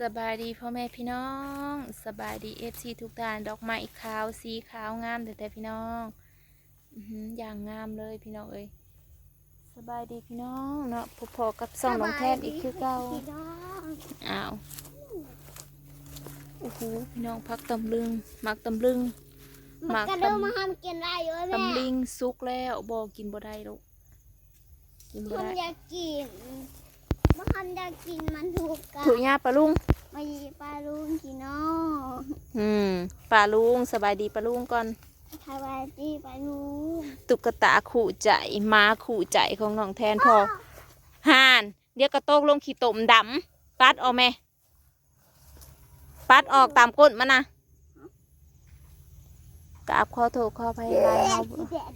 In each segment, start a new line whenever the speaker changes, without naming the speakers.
สบายดีพ่อแม่พี่น้อง สบายดีเอฟซีทุกท่านดอกไม้ขาวสีขาวงามแต่แต่พี่น้องอื้อหืออย่างงามเลยพี่น้องเอ้ยสบายดีพี่น้องเนาะพอๆกับซ่องน้องแทนอีกคือเก่า
พี่น้อง
อ้าวโอ้โหพี่น้องพักตำลึงหมักตำลึง
มันกระดูมาทำกินได้อยู่แม่
ตำลิงสุกแล้วบอกินบ่ได้ลูกกินบ่
ทำ
ได้
อยากกิน มาทำอยากกินมันถูกกัน
ถูกยาปลาลุง
มายีปลาลุงพี่น้อง
อืมปลาลุงสบายดีปลาลุงก่อน
ทายาจีปลาลุง
ตุ๊กตาขู่ใจม้าขู่ใจของน้องแทนพอห่านเดี๋ยวกระโตกลงขี้ตมดำปัดออกไหมปัดออกตามก้นมันนะกราบขอโทษขออภัยหลายๆเฮา
ที่แดด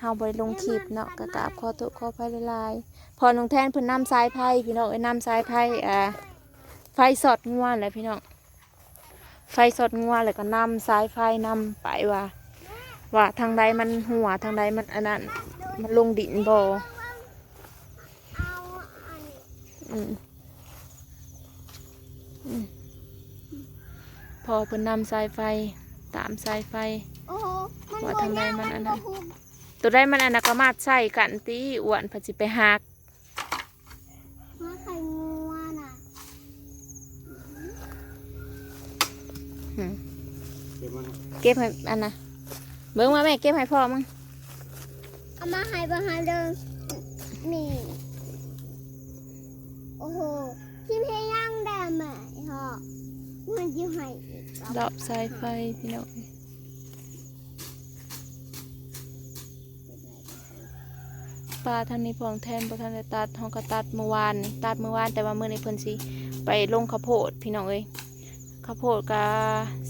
เฮาบริลงคลิปเนาะกกราบขอโทษขออภัยหลายๆ พอน้องแทนเพิ่นนำสายไพ่พี่น้องเอ้ยนำสายไพ่อ่าไฟสอดงัวแหละพี่น้องไฟสอดงัวแล้วก็นำสายไฟนำไปว่า ว่าทางใดมันหัวทางใดมันอันนั้นมันลงดินบ่
เอาอัน
อืมอืมพอเพิ่นนำสายไฟตามสายไฟ
โอ้โหมัน
ว่าทางใดมันอันนั้น
บ่ฮู้
ตัวได้มันอันนั้นก็มาดใส่กันตีอ้วนเพนสิไปหัก
มาไข่งัวน่ะ
อืม
เดี๋ยวมัน
เก็บให้อันน่ะเบิ่งมาแม่เก็บให้พ่อมึง
เอามาให้บ่ให้เดิมนี่โอ้โหพี่เพยังแดมไหมฮะมันจะให้อีกแล้ว
ดอบสายไฟพี่น้องปลาทางนี้พองแทนบ่ทันได้ตัดเฮาก็ตัดเมื่อวานนี่ตัดเมื่อวานแต่ว่ามื้อนี้เพิ่นสิไปลงข้าวโพดพี่น้องเอ้ย ข้าวโพดก็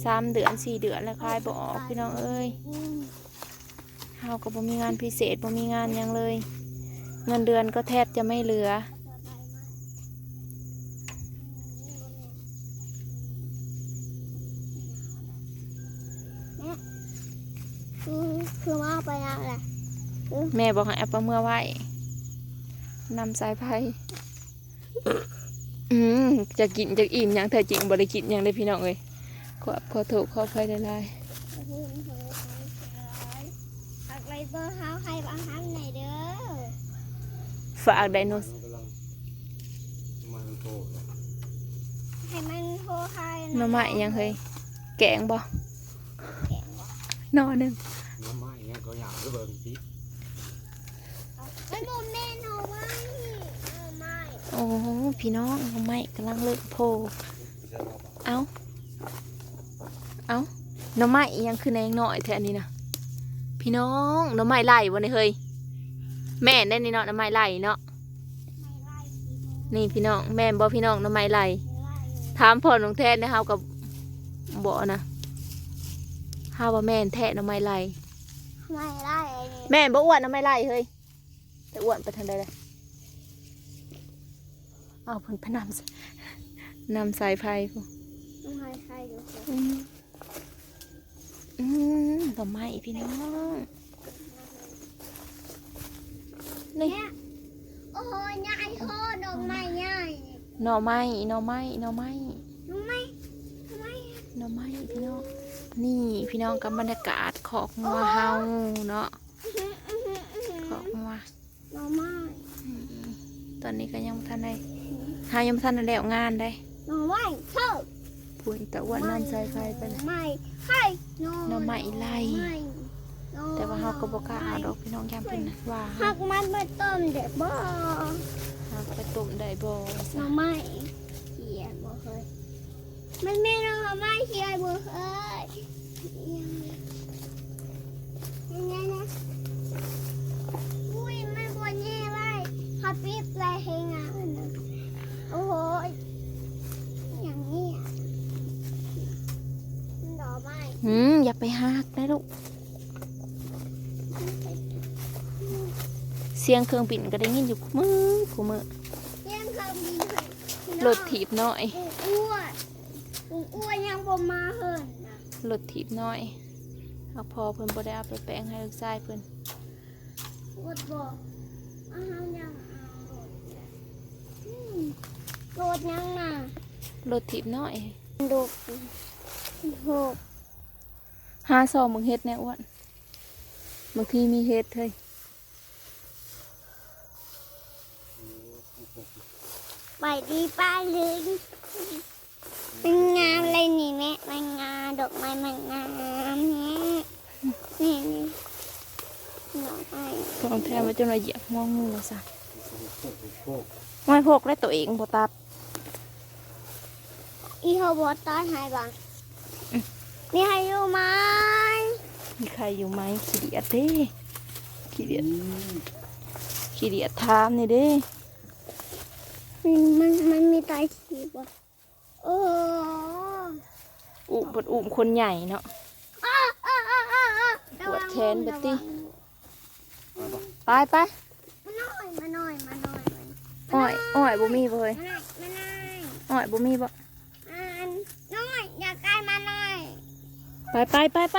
สามเดือนสี่เดือนแล้วคายบ่ออกพี่น้องเอ้ย
อืม
เฮาก็บ่มีงานพิเศษบ่มีงานหยังเลย เงินเดือนก็แทบจะไม่เหลือ
คือ คือว่าไปแล้วแหละ
แม่บอกให้เอาปลาเมื่อไว้นำสายไฟ อืมจะกินจะอิ่มหยังแต่จริงบ่ได้กินหยังเลยพี่น้องเอ้ยขอขอโทษขออภัยหลาย
หักไรเบอร์เฮาให้บางครั้งไหนเด้อ
ๆฝากไดโน
มันกำลังมันโตแล้ว
ให้มันโทรให้
หน่อไม้หยังเฮ้ยแกงบ่
แกะบ่
หนอหนึง
น้ำไม้เนี่ยก็อยากจะเบิ่งพี่
มันบ่แม่นเอาไว้เอาไม้
โอ้ พี่น้องหน่อไม้กำลังเลิกโผล่เอาเอาหน่อไม้อิหยังคือแนงหน่อยแท้อันนี้นะพี่น้องหน่อไม้ไหลบ่เนี่ยเฮ้ยแม่นได้นี่เนาะหน่อไม้ไหลเนาะ
ไม่ไล่กิน
นี่พี่น้องแม่นบ่พี่น้องหน้ำไม้ไหล
ไม่ไล่
ถามพ่อน้องแทนนะเฮากับบ่นะเฮาว่าแม่นแท้หน้ำไม้ไหล
ไม่ไล่ไอ้นี่
แม่นบ่อ้วนหน้ำไม้ไหลเฮ้ยแต่อ้วนไปทางใดล่ะ เอาเพิ่นพนำสนำสายไฟพุ่น
ต้องให้ใครดูสิ
อืมอืมดอกไม้พี่น้องนี่
เนี่ยโอ้โหใหญ่โคตรดอกไม้ใหญ่
หน่อไม้หน่อไม้หน่อไม้
รู้ไหมทำไม
หน่อไม้พี่น้องนี่พี่น้องกับบรรยากาศของงัวเฮาเนาะ
อื้อหืออื้อหือ
ของงัว
ดอกไม้
อืมตอนนี้ก็ยังบ่ทันได้ หายังบ่ทันได้แล้วงานได้
ดอกไม้เท่า
พูนแต่อ้วนน้ำใส่ไฟไปเลย
ไม่ไข่
หน่อไม้ไล่
ไม่
แต่ว่าเฮาก็บ่กล้าเอาดอกพี่น้องยามเพิ่นน่ะว่า
หักมันมาต้มเด็กบ่
หาไปต้มได้บ่
หน่
ซะ
อไม้เขียนบ่เคยมันไม่หน่อไม้เขียนบ่เคยยังไงนะอุ้ยมันบ่แย่ไว้ฮับปิ๊บไรให้งานนะโอ้โหอย่างนี้อะมันดอก ไม้
หืมอย่าไปหักนะลูก เสียงเครื่องบินก็ได้ยินอยู่คุมือคุมือ
เลี้ยงเครื่องบินให้พี่น้อง
รถถีบน้อย
ปูอ้วนปูอ้วนยังบ่มาเหินนะ
รถถีบน้อยเอาพอเพิ่นบ่ได้เอาไปแปลงให้ลูกชายเพิ่น
อดบอกอาหารยังเอาโดดอืมโดดยังน่ะ
รถถีบน้อย
ดูหก
หาซองมึงเฮ็ดแน่อ้วนบางทีมีเฮ็ดเฮ้ย
ไปดีป้าลึงมันงามเลยนี่แม่มันงามดอกไม้มันงามเนี่ยนี่นี่ดอกไม้
พองแท้มาจนเราเหยียบงองูเลยซะ
โคกโคก
ไม่พกได้ตัวเองบ่ตัด
อีเขาบอกตอนหายบัง มีใครอยู่ไหม
มีใครอยู่ไหมขี้เดียดเด้ขี้เดียดขี้เดียดถามนี่เด้
มันมันมันมีตายขีบอะโอ้
อุ้มบดอุ้มคนใหญ่เนาะ
อ้าอ้าอ้าอ้าอ้า
ปวดแขนบัดติ
มาปะ
ไปไป
มาหน่อยมาหน่อยมาหน่อย
อ้อยอ้อยบ่มีบ่เฮ้ย
มาหน่อยมาหน่อย
อ้อยบ่มีบ่
อ่านหน่อยอย่าใกล้มาหน่อย
ไปไปไปไป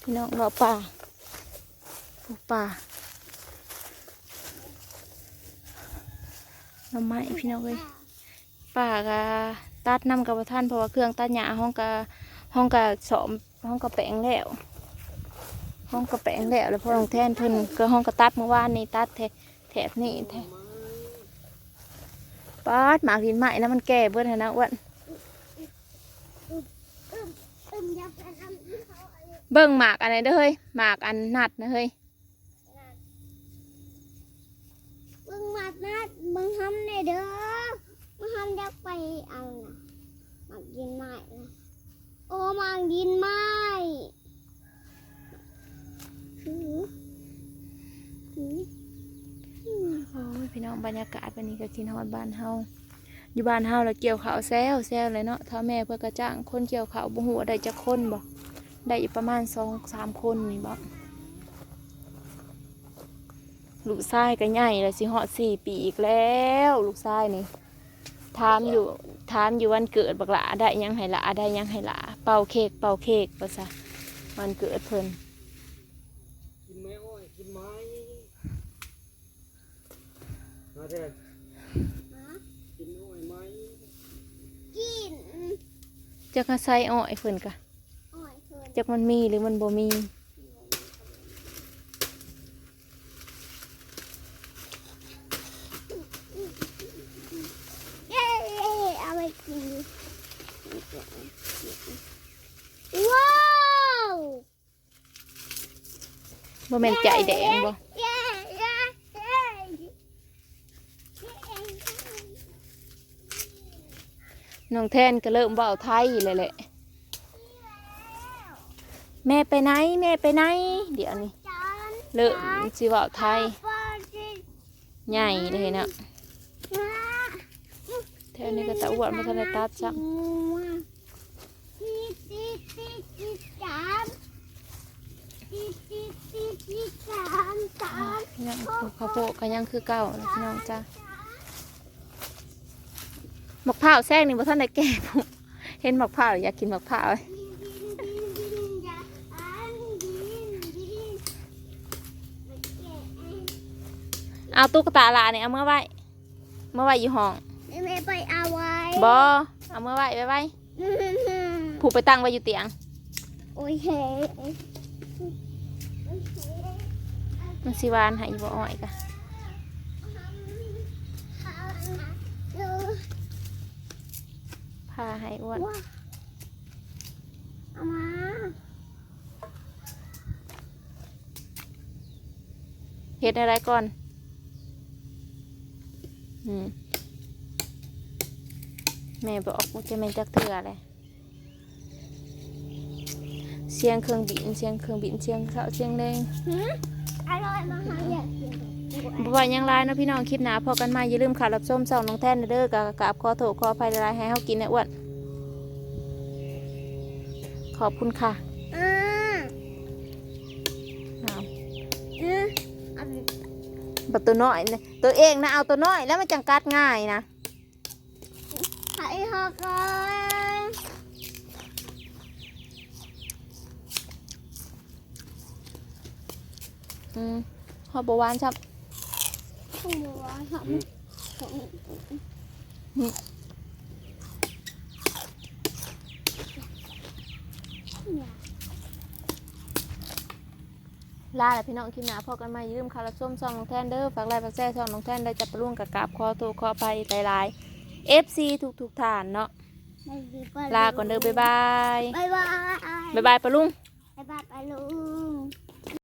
พี่น้องเราป่าปูป่าเราไม้พี่น้องเอ้ยป่ากะตัดน้ำกับท่านเพราะว่าเครื่องตัดหญ้าห้องกะห้องกะสอมห้องกะแปลงแล้ว ห้องกะแปลงแล้วแล้วพอลงแทนเพิ่นก็ห้องกะตัดเมื่อวานนี่ตัดแถแถบนี่แถปาดหมากหินใหม่นะมันแก่เบิ้ลนะอ้วน
อึมอึมอย่าไปทำอี เขาอะไร
เบิ่งหมากอันไหนเด้อเฮ้ยหมากอันนัดนะเฮ้ย
มึงมานัดมึงทำในเด้อมึงทำอยากไปเอาน่ะมากินไม้นะโอ้มากินไม้หือหือหือ
โอ้ยพี่น้องบรรยากาศวันนี้ก็กินฮอดบ้านเฮา อยู่บ้านเฮาแล้วเกี่ยวข้าวแซวแซวเลยเนาะถ้าแม่เพื่อกระจ้างคนเกี่ยวข้าวบ่ฮู้ว่าได้จักคนบ่ได้อยู่ประมาณสองสามคนนี่บ่ลูกชายก็ใหญ่แล้วสิฮอดสี่ปีอีกแล้ว ลูกชายนี่ถามอยู่ถามอยู่วันเกิดบักหลาได้หยังให้หลาได้หยังให้หลาเป่าเค้กเป่าเค้กว่าซะวันเกิดเพิ่น
กินไหมอ้อยกินไหมมาเถอะ
ฮะ
กินอ้อยไหม
กิน
จักกะใส่อ้อยเพิ่นกะ
อ้อยเพิ่น
จักมันมีหรือมันบ่มี
เย้เอาไปกินว้าว
บ่แม่นใจแดงบ่ น้องแทนก็เริ่มเว้าไทยเลยแหละ แม่ไปไหนแม่ไปไหน เดี๋ยวนี้เริ่มสิเว้าไทย ใหญ่เลยนะแถวนี้ก็ตะอวนมาทันได้ตัดซ้
ตีตีตีตีจานตีตีตีตีจานจานำ
ยังข้าวโพดก็ยังคือเก่านะพี่น้องจ้า หมกพร้าวแซงนี่บ่ทันได้แก่พุ่นเห็นหมกพร้าวอยากกินหมกพร้าว
ดินดินดินดินจานดินดินมาแกะ
เอาตุ๊กตาหลานนี่เอาเมื่อไว้เมื่อไว้อยู่ห้อง
แม่ไปเอาไว้
บ่เอาเมื่อไว้ไว้ไว้ผูกไปตั้งไว้อยู่เตียง
โอเค
มันสิหวานให้บ่อ้อยกะ พาให้อ้วน
เอามา
เฮ็ดอะไรก่อน อืมแม่บอกว่าจะเป็นจักเถื่อเลยเสียงเครื่องบินเสียงเครื่องบินเสียงเสาเสียงแดง
หืมอร่อยมากค่ะอยากกิน
บ่ว่าหยังไรเนาะพี่น้องคลิปหนาพอกันมาอย่าลืมขารับส้มส่องน้องแท่นเด้อกะกราบขอโทษขออภัยหลายๆให้เฮากินนะอ้วนขอบคุณค่ะ
อ่า
อ้าว
อือเอาไป
บัดตัวน้อยนะตัวเองนะเอาตัวน้อยแล้วมันจังกัดง่ายนะ
ให้หอกก่อน
อืมฮอดบหวานชับ ลาแล้วพี่น้องคลิปหน้าพอกันมายืมคาราส้มซองน้องแทนเด้อฝากไลค์ฝากแซ่ซองน้องแทนได้จับปะลุงกับกราบคอโทรคอไปหลายๆ FC ทุกทุกฐานเนาะลาก่อนเด้อบ๊ายบาย
บายบาย
บ๊ายบายปะลุง
บายบายปลาลุง